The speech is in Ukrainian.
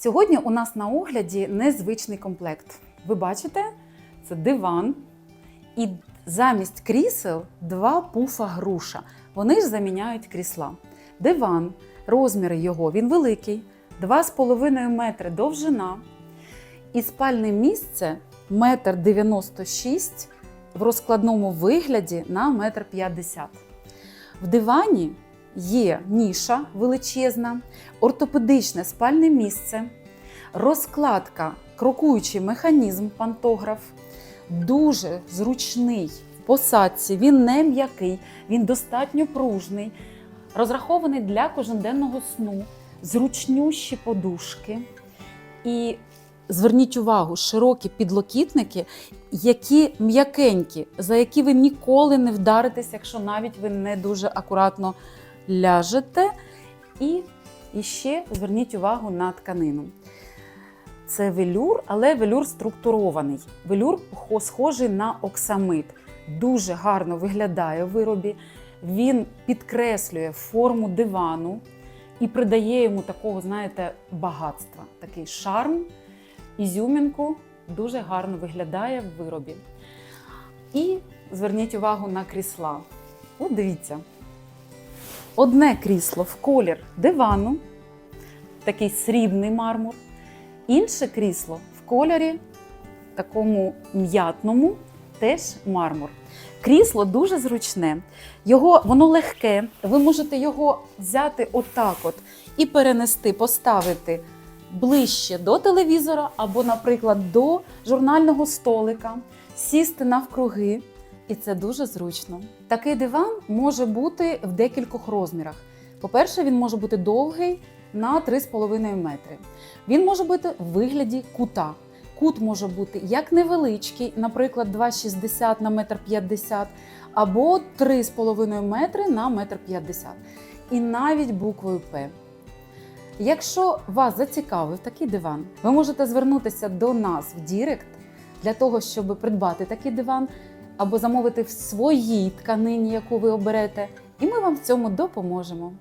Сьогодні у нас на огляді незвичний комплект. Ви бачите, це диван і замість крісел два пуфа груша. Вони ж заміняють крісла. Диван, розміри його, він великий, 2,5 метри довжина. І спальне місце 1,96 м в розкладному вигляді на 1,50 м. В дивані є ніша величезна, ортопедичне спальне місце, розкладка, крокуючий механізм пантограф, дуже зручний в посадці, він не м'який, він достатньо пружний, розрахований для кожноденного сну, зручнющі подушки. І зверніть увагу, широкі підлокітники, які м'якенькі, за які ви ніколи не вдаритесь, якщо навіть ви не дуже акуратно ляжете. І, і ще зверніть увагу на тканину. Це велюр, але велюр структурований. Велюр схожий на оксамит. Дуже гарно виглядає в виробі. Він підкреслює форму дивану і придає йому такого, знаєте, багатства, такий шарм, ізюмінку. Дуже гарно виглядає в виробі. І зверніть увагу на крісла. От дивіться. Одне крісло в колір дивану, такий срібний мармур, інше крісло в кольорі такому м'ятному, теж мармур. Крісло дуже зручне, його, воно легке. Ви можете його взяти отак от і перенести, поставити ближче до телевізора або, наприклад, до журнального столика, сісти навкруги. І це дуже зручно. Такий диван може бути в декількох розмірах. По-перше, він може бути довгий на 3,5 метри. Він може бути в вигляді кута. Кут може бути як невеличкий, наприклад, 2,60 на 1,50 м, або 3,5 метри на 1,50 м. І навіть буквою П. Якщо вас зацікавив такий диван, ви можете звернутися до нас в Дірект для того, щоб придбати такий диван або замовити в своїй тканині, яку ви оберете, і ми вам в цьому допоможемо.